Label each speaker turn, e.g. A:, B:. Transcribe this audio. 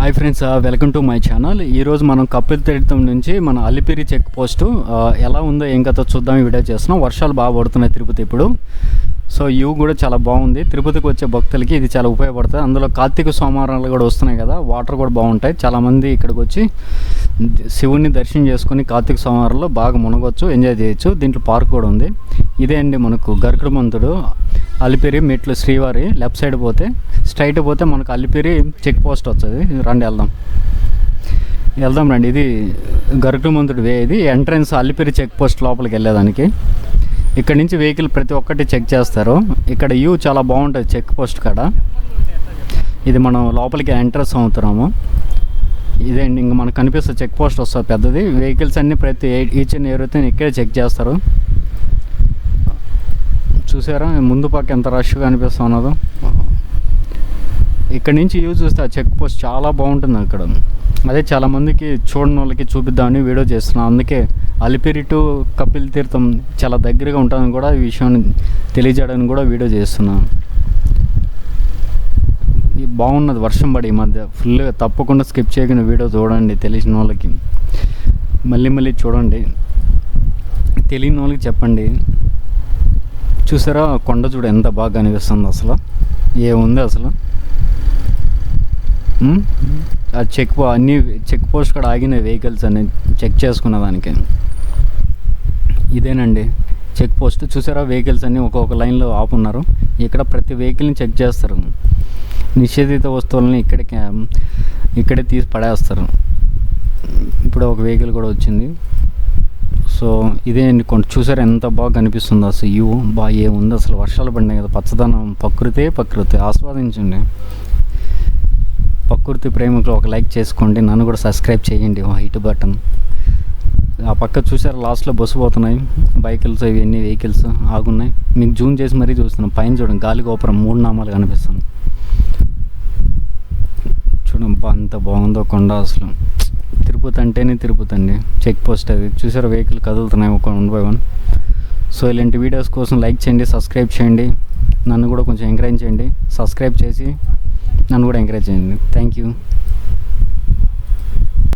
A: Hi friends welcome to my channel ఈరోజు మనం కపిల్ తీర్థం నుంచి మన అలిపిరి చెక్ పోస్టు uh, ఎలా ఉందో ఏం కథ చూద్దాం ఈ వీడియో చేస్తున్నాం. వర్షాలు బాగా పడుతున్నాయి తిరుపతి ఇప్పుడు. సో ఇవి కూడా చాలా బాగుంది. తిరుపతికి వచ్చే భక్తులకి ఇది చాలా ఉపయోగపడుతుంది. అందులో కార్తీక సోమవారాలు కూడా వస్తున్నాయి కదా వాటర్ కూడా బాగుంటాయి. చాలామంది ఇక్కడికి వచ్చి శివుణ్ణి దర్శనం చేసుకుని కార్తీక సోమవారంలో బాగా మునగొచ్చు ఎంజాయ్ చేయొచ్చు. దీంట్లో పార్క్ కూడా ఉంది. ఇదే అండి మనకు గరుకుమంతుడు అలిపిరి మెట్లు శ్రీవారి లెఫ్ట్ సైడ్ పోతే స్ట్రైట్ పోతే మనకు అలిపిరి చెక్ పోస్ట్ వస్తుంది. రండి వెళ్దాం. వెళ్దాం రండి. ఇది గరుకుమంతుడి వే ఇది ఎంట్రన్స్ అలిపిరి చెక్ పోస్ట్ లోపలికి వెళ్ళేదానికి. ఇక్కడ నుంచి వెహికల్ ప్రతి ఒక్కటి చెక్ చేస్తారు. ఇక్కడ వ్యూ చాలా బాగుంటుంది చెక్ పోస్ట్ కాడ. ఇది మనం లోపలికి ఎంట్రన్స్ అవుతున్నాము. ఇదేంటి ఇంక ఇంకా మనకు కనిపిస్తుంది చెక్ పోస్ట్ వస్తుంది పెద్దది. వెహికల్స్ అన్నీ ప్రతి ఈచ్ అండ్ ఎవరైతే ఇక్కడే చెక్ చేస్తారు. చూసారా? ముందు పక్క ఎంత రష్గా అనిపిస్తా ఉన్నదో. ఇక్కడ నుంచి యూజ్ చూస్తే ఆ చెక్ పోస్ట్ చాలా బాగుంటుంది అక్కడ. అదే చాలామందికి చూడని వాళ్ళకి చూపిద్దామని వీడియో చేస్తున్నాను అందుకే అలిపిరి టు కపిల్ తీర్థం చాలా దగ్గరగా ఉంటుందని కూడా ఈ విషయాన్ని తెలియజేయడానికి కూడా వీడియో చేస్తున్నాను బాగున్నది వర్షం పడి ఈ మధ్య ఫుల్గా తప్పకుండా స్కిప్ చేయకుండా వీడియో చూడండి తెలిసిన వాళ్ళకి. మళ్ళీ మళ్ళీ చూడండి. తెలియని వాళ్ళకి చెప్పండి. చూసారా? కొండ చూడ ఎంత బాగా అనిపిస్తుంది అసలు. ఏముంది అసలు? ఆ చెక్ అన్ని చెక్ పోస్ట్ కూడా ఆగిన వెహికల్స్ అన్ని చెక్ చేసుకున్న దానికి. ఇదేనండి. Check post. చూసారా? వెహికల్స్ అన్నీ ఒక్కొక్క లైన్లో ఆపున్నారు. ఇక్కడ ప్రతి వెహికల్ని చెక్ చేస్తారు. నిషేధిత వస్తువులని ఇక్కడికి ఇక్కడే తీసి పడేస్తారు. ఇప్పుడు ఒక వెహికల్ కూడా వచ్చింది. సో ఇదే అండి. కొంచెం చూసారు ఎంత బాగా కనిపిస్తుంది అసలు వ్యూ బాగా ఏముంది అసలు వర్షాలు పడినాయి కదా. పచ్చదనం ప్రకృతే ప్రకృతి. ఆస్వాదించండి. ప్రకృతి ప్రేమికులు ఒక లైక్ చేసుకోండి. నన్ను కూడా సబ్స్క్రైబ్ చేయండి. హైట్ బటన్. ఆ పక్క చూసారు లాస్ట్లో బస్సు పోతున్నాయి. బైకుల్స్ ఇవన్నీ వెహికల్స్ ఆగున్నాయి. మీకు జూమ్ చేసి మరీ చూస్తున్నాం పైన చూడండి గాలి గోపురం మూడు నామాలు కనిపిస్తుంది. చూడండి అంత బాగుందో కొండ అసలు. తిరుపతి అంటేనే తిరుపతి అండి. చెక్ పోస్ట్ అది. చూసారు వెహికల్ కదులుతున్నాయి ఒక వన్ బై వన్ సో ఇలాంటి వీడియోస్ కోసం లైక్ చేయండి సబ్స్క్రైబ్ చేయండి. నన్ను కూడా కొంచెం ఎంకరేజ్ చేయండి. సబ్స్క్రైబ్ చేసి నన్ను కూడా ఎంకరేజ్ చేయండి. Thank you